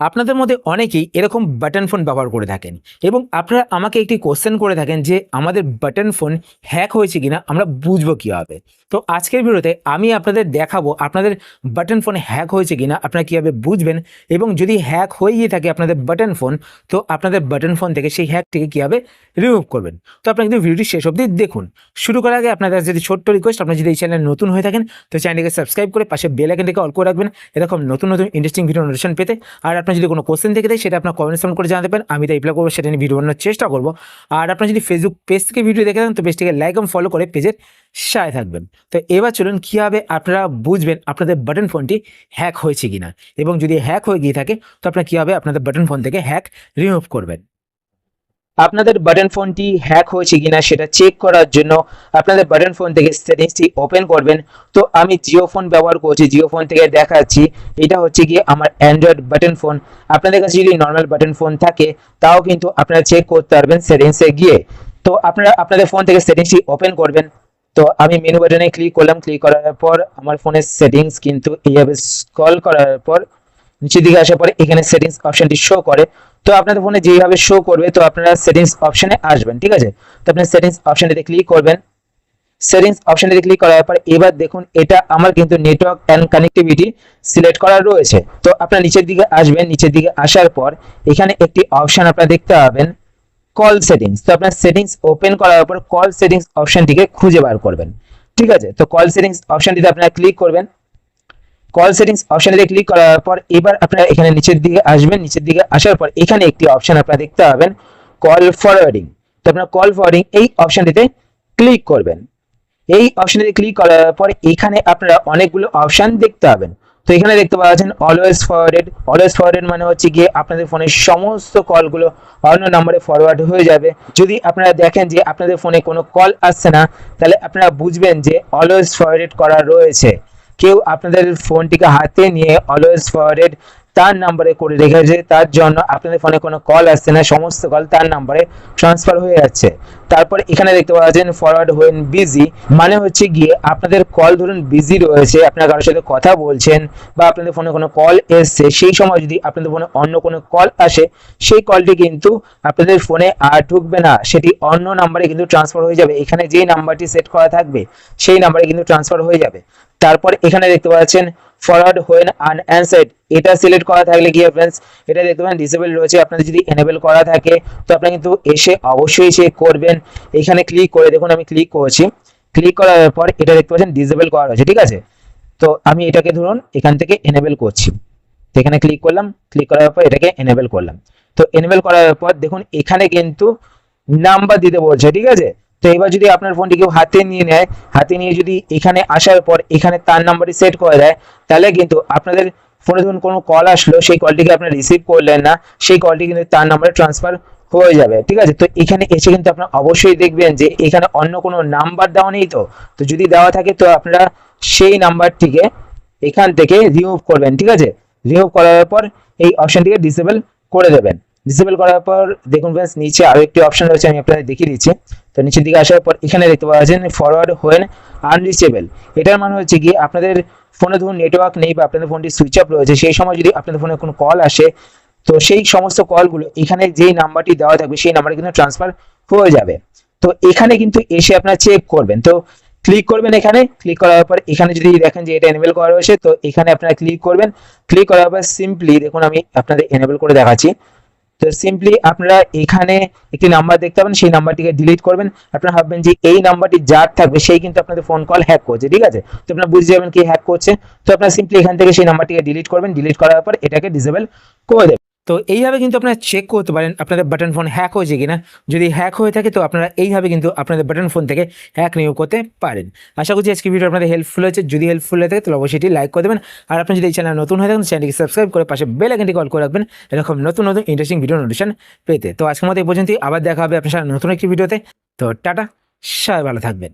আপনাদের মধ্যে অনেকেই এরকম বাটন ফোন ব্যবহার করে থাকেন এবং আপনারা আমাকে একটি কোশ্চেন করে থাকেন যে আমাদের বাটন ফোন হ্যাক হয়েছে কিনা আমরা বুঝব কীভাবে? তো আজকের ভিডিওতে আমি আপনাদের দেখাবো আপনাদের বাটন ফোন হ্যাক হয়েছে কিনা, আপনারা কীভাবে বুঝবেন এবং যদি হ্যাক হয়ে গিয়ে থাকে আপনাদের বাটন ফোন তো আপনাদের বাটন ফোন থেকে সেই হ্যাকটিকে কীভাবে রিমুভ করবেন? তো আপনারা কিন্তু ভিডিওটি শেষ অবধি দেখুন। শুরু করার আগে আপনাদের যদি ছোট্ট রিকোয়েস্ট আপনারা যদি এই চ্যানেলে নতুন হয়ে থাকেন, তো চ্যানেলটিকে সাবস্ক্রাইব করে পাশে বেল আইকনটিকে অল করে রাখবেন। এরকম নতুন নতুন ইন্টারেস্টিং ভিডিও নোটিফিকেশন পেতে। আর আপনার যদি কোনো কোশ্চেন দেখে থাকে, সেটা আপনার কমেন্ট সেকশন করে জানাতে পারেন। আমি তাই রিপ্লাই করব, সেটা নিয়ে ভিডিও বানানোর চেষ্টা করব। আর আপনার যদি ফেসবুক পেজ থেকে ভিডিও দেখে থাকেন, তো পেজটিকে লাইক এবং ফলো করে পেজের সায় থাকবেন। তো এবার চলুন কীভাবে আপনারা বুঝবেন আপনাদের বাটন ফোনটি হ্যাক হয়েছে কিনা। এবং যদি হ্যাক হয়ে গিয়ে থাকে, তো আপনারা কীভাবে আপনাদের বাটন ফোন থেকে হ্যাক রিমুভ করবেন। আপনাদের বাটন ফোনটি হ্যাক হয়েছে কিনা সেটা চেক করার জন্য আপনাদের বাটন ফোন থেকে সেটিংসটি ওপেন করবেন। তো আমি জিও ফোন ব্যবহার করছি, জিও ফোন থেকে দেখাচ্ছি। এটা হচ্ছে গিয়ে আমার অ্যান্ড্রয়েড বাটন ফোন আপনাদের কাছে যদি নর্মাল বাটন ফোন থাকে, তাও কিন্তু আপনারা চেক করতে পারবেন সেটিংসে গিয়ে। তো আপনারা, আপনাদের ফোন থেকে সেটিংসটি ওপেন করবেন। তো আমি মেনু বাটনে ক্লিক করলাম। ক্লিক করার পর আমার ফোনের সেটিংস কিন্তু এইভাবে স্ক্রল করার পর নিচের দিকে আসার পরে এখানে সেটিংস অপশনটি শো করে। তো আপনাদের ফোনে যেভাবে শো করবে, তো আপনারা সেটিংস অপশনে আসবেন, ঠিক আছে? তো আপনি সেটিংস অপশনটিতে ক্লিক করবেন। সেটিংস অপশনটিতে ক্লিক করার পর এবার দেখুন, এটা আমার কিন্তু নেটওয়ার্ক অ্যান্ড কানেক্টিভিটি সিলেক্ট করা রয়েছে। তো আপনার নিচের দিকে আসবেন, নিচের দিকে আসার পর এখানে একটি অপশন আপনারা দেখতে পাবেন কল সেটিংস তো আপনার সেটিংস ওপেন করার পর কল সেটিংস অপশনটিকে খুঁজে বার করবেন, ঠিক আছে? তো কল সেটিংস অপশনটিতে আপনারা ক্লিক করবেন। কল সেটিংস অপশনে ক্লিক করার পর এবার আপনারা এখানে নিচের দিকে আসবেন, নিচের দিকে আসার পর এখানে একটি অপশন আপনারা দেখতে পাবেন কল ফরওয়ার্ডিং তো আপনারা কল ফরওয়ার্ডিং এই অপশনটিতে ক্লিক করবেন। এই অপশনটিতে ক্লিক করার পর এখানে আপনারা অনেকগুলো অপশন দেখতে পাবেন। তো এখানে দেখতে পাচ্ছেন অলওয়েজ ফরওয়ার্ডেড অলওয়েজ ফরওয়ার্ডেড মানে হচ্ছে গিয়ে আপনাদের ফোনের সমস্ত কলগুলো অন্য নম্বরে ফরওয়ার্ড হয়ে যাবে। যদি আপনারা দেখেন যে আপনাদের ফোনে কোনো কল আসছে না, তাহলে আপনারা বুঝবেন যে অলওয়েজ ফরওয়ার্ডেড করা রয়েছে। কেউ আপনাদের ফোনটিকে হাতে নিয়ে অলওয়েজ ফরওয়ার্ডেড তার নাম্বারে করে রেখেছে তার জন্য আপনাদের ফোনে কোনো কল আসছে না, সমস্ত কল তার নাম্বারে ট্রান্সফার হয়ে যাচ্ছে। তারপর এখানে দেখতে পাচ্ছেন ফরওয়ার্ড হোয়েন বিজি মানে হচ্ছে গিয়ে আপনাদের কল ধরুন বিজি রয়েছে, আপনার কারোর সাথে কথা বলছেন বা আপনাদের ফোনে কোনো কল এসছে, সেই সময় যদি আপনাদের ফোনে অন্য কোনো কল আসে, সেই কলটি কিন্তু আপনাদের ফোনে আর ঢুকবে না। সেটি অন্য নাম্বারে কিন্তু ট্রান্সফার হয়ে যাবে। এখানে যে নাম্বারটি সেট করা থাকবে, সেই নাম্বারে কিন্তু ট্রান্সফার হয়ে যাবে। তারপর এখানে দেখতে পাচ্ছেন ফরওয়ার্ড হোয়েন আনঅ্যান্সার্ড এটা সিলেক্ট করা থাকলে কি ফ্রেন্ডস এটা দেখতে পাবেন ডিসেবল রয়েছে। আপনাদের যদি এনেবল করা থাকে, তো আপনারা কিন্তু এসে অবশ্যই চেক করবেন। এখানে ক্লিক করে দেখুন, আমি ক্লিক করছি। ক্লিক করার পর এটা দেখতে পাচ্ছেন ডিসেবল করা রয়েছে, ঠিক আছে? তো আমি এটাকে ধরুন, এখান থেকে এনেবল করছি। তো এখানে ক্লিক করলাম ক্লিক করার পর এটাকে এনেবল করলাম। তো এনেবল করার পর দেখুন, এখানে কিন্তু নাম্বার দিতে বলছে, ঠিক আছে? তো এবার যদি আপনার ফোনটি কেউ হাতে নিয়ে নেয়, হাতে নিয়ে যদি এখানে আসার পর এখানে তার নাম্বারটি সেট করে দেয়, তাহলে কিন্তু আপনাদের ফোনে ধরুন কোনো কল আসলো, সেই কলটিকে আপনি রিসিভ করলেন না, সেই কলটি কিন্তু তার নাম্বারে ট্রান্সফার হয়ে যাবে, ঠিক আছে? তো এখানে এসে কিন্তু আপনারা অবশ্যই দেখবেন যে এখানে অন্য কোনো নাম্বার দেওয়া নেই তো। তো যদি দেওয়া থাকে তো আপনারা সেই নাম্বারটিকে এখান থেকে রিমুভ করবেন, ঠিক আছে? রিমুভ করার পর এই অপশনটিকে ডিসেবল করে দেবেন। ডিসেবল করার পর দেখুন ফ্রেন্ডস নিচে আরও একটি অপশন রয়েছে, আমি আপনাদের দেখিয়ে দিচ্ছি। তো নিচের দিকে আসার পর এখানে দেখতে পাচ্ছেন ফরওয়ার্ড হোয়েন আনরিচেবল এটার মানে হচ্ছে কি আপনাদের ফোনে ধরুন নেটওয়ার্ক নেই বা আপনাদের ফোনটি সুইচ অফ রয়েছে, সেই সময় যদি আপনাদের ফোনে কোনো কল আসে, তো সেই সমস্ত কলগুলো এখানে যেই নাম্বারটি দেওয়া থাকবে, সেই নাম্বারে কিন্তু ট্রান্সফার হয়ে যাবে। তো এখানে কিন্তু এসে আপনারা চেক করবেন। তো ক্লিক করবেন এখানে ক্লিক করার পর এখানে যদি দেখেন যে এটা এনেবল করা রয়েছে, তো এখানে আপনারা ক্লিক করবেন। ক্লিক করার পর সিম্পলি দেখুন আমি আপনাদের এনেবল করে দেখাচ্ছি। তো সিম্পলি আপনারা এখানে একটি নাম্বার দেখতে পাবেন, সেই নাম্বারটিকে ডিলিট করবেন। আপনারা ভাববেন যে এই নাম্বারটি যার থাকবে, সেই কিন্তু আপনাদের ফোন কল হ্যাক করছে, ঠিক আছে? তো আপনারা বুঝে যাবেন কি হ্যাক করছে। তো আপনারা সিম্পলি এখান থেকে সেই নাম্বারটিকে ডিলিট করবেন। ডিলিট করার পর এটাকে ডিসেবল করে দেবেন। তো এইভাবে কিন্তু আপনারা চেক করতে পারেন আপনাদের বাটন ফোন হ্যাক হয়েছে কিনা। যদি হ্যাক হয়ে থাকে তো আপনারা এইভাবে কিন্তু আপনাদের বাটন ফোন থেকে হ্যাক নিয়োগ করতে পারেন। আশা করছি আজকে ভিডিও আপনাদের হেল্পফুল হয়েছে। যদি হেল্পফুল হয়ে থাকে তাহলে অবশ্যই এটি লাইক করে দেবেন। আর আপনি যদি এই চ্যানেল নতুন হয়ে থাকেন চ্যানেলটিকে সাবস্ক্রাইব করে পাশে বেল আইকনটি কল করে রাখবেন। এরকম নতুন নতুন ইন্টারেস্টিং ভিডিও নোটিফিকেশন পেতে। তো আজকের মতো এই পর্যন্তই। আবার দেখা হবে আপনার নতুন একটি ভিডিওতে তো টাটা, সবাই ভালো থাকবেন।